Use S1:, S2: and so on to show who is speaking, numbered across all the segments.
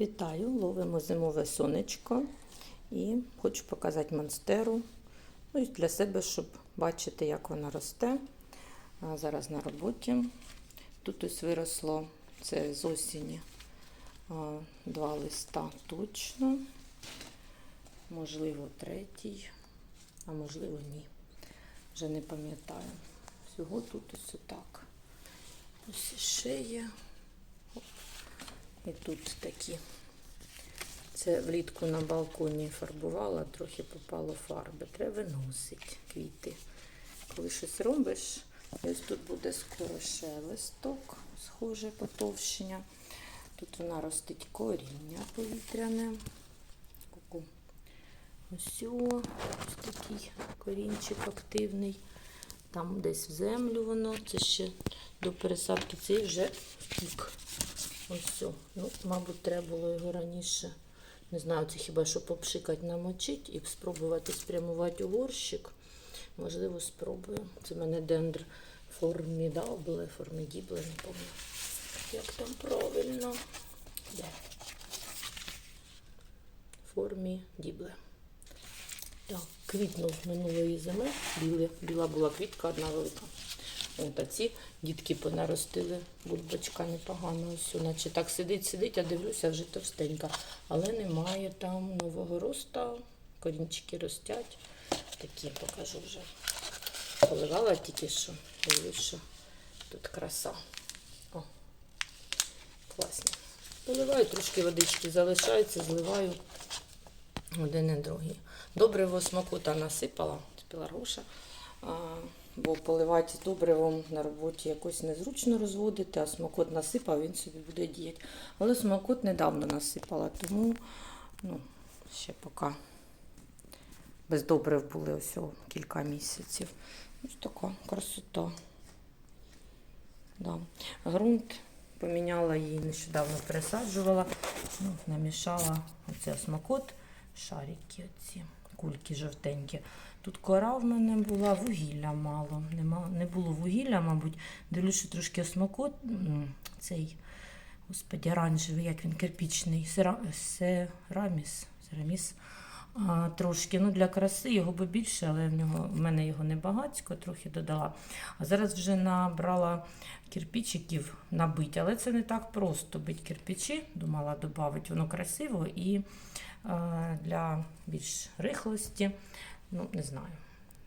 S1: Вітаю! Ловимо зимове сонечко і хочу показати монстеру. Ну, і для себе, щоб бачити, як вона росте. А зараз на роботі. Тут ось виросло це з осені два листа точно. Можливо, третій, а можливо, ні. Вже не пам'ятаю. Всього тут ось отак. Ось ще є. Оп. І тут такі. Це влітку на балконі фарбувала, трохи попало фарби. Треба виносити квіти. Коли щось робиш, ось тут буде скоро ще листок, схоже потовщення. Тут вона ростить коріння повітряне. Ку-ку. Ось о, ось такий корінчик активний. Там десь в землю воно, це ще до пересадки, цей вже втік. Ось все. Ну, мабуть, треба було його раніше. Не знаю, це хіба що попшикати, намочити і спробувати спрямувати у горщик. Можливо, спробую. Це в мене дендр формідабле, формідібле, не пам'ятаю. Як там правильно? Де? Формідібле. Так, квітнув минулої зими. Біла була квітка, одна велика. От, а ці дітки понаростили, бульбочка непогана. Ось, наче так сидить, сидить, а дивлюся, вже товстенька. Але немає там нового росту, корінчики ростять. Такі покажу вже. Поливала тільки що. Дивлюсь, що тут краса. О, класно. Поливаю, трошки водички залишається, зливаю один і другий. Добриво смакота насипала, це пеларгуша. Бо поливати добривом на роботі якось незручно розводити, а смакот насипав, він собі буде діяти. Але смакот недавно насипала, тому ну, ще поки без добрив були ось кілька місяців. Ось така красота. Да. Грунт поміняла її, нещодавно пересаджувала, ну, намішала оце смакот, шарики оці, кульки жовтенькі. Тут кора в мене була, вугілля мало. Нема, не було вугілля, мабуть. дивлюся трошки осмакот, цей, господі, оранжевий, як він кирпічний, сера, сераміс, сераміс. А, трошки, ну для краси його би більше, але в нього в мене його не багатько, трохи додала. А зараз вже набрала кирпичиків набити, але це не так просто бити кирпичі. Думала додати, воно красиво і а, для більш рихлості. Ну, не знаю.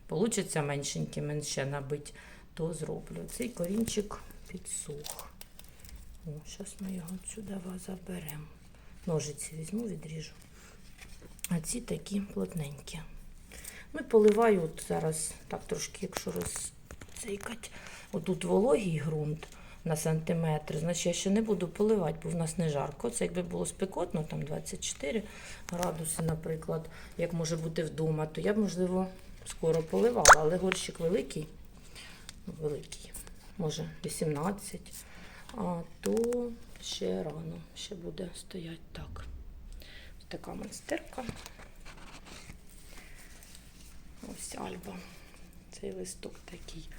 S1: Получиться меншенькими ще набити, то зроблю. Цей корінчик підсух. Зараз ми його сюди заберемо. Ножиці візьму, відріжу. А ці такі плотненькі. Ну поливаю от зараз, так трошки, якщо розцейкать, отут вологий ґрунт на сантиметр, значить я ще не буду поливати, бо в нас не жарко. Це якби було спекотно, там 24 градуси, наприклад, як може бути вдома, то я б, можливо, скоро поливала, але горщик великий, ну, великий, може 18, а то ще рано, ще буде стояти так. Така монстерка. Ось альба. Цей листок такий.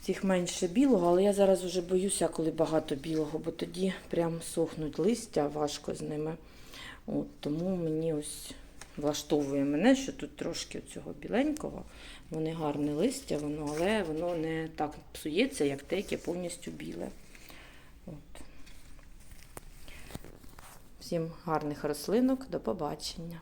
S1: Цих менше білого, але я зараз вже боюся, коли багато білого, бо тоді прям сохнуть листя, важко з ними. От, тому мені ось влаштовує мене, що тут трошки цього біленького. Вони гарне листя, воно, але воно не так псується, як те, яке повністю біле. Всім гарних рослинок, до побачення.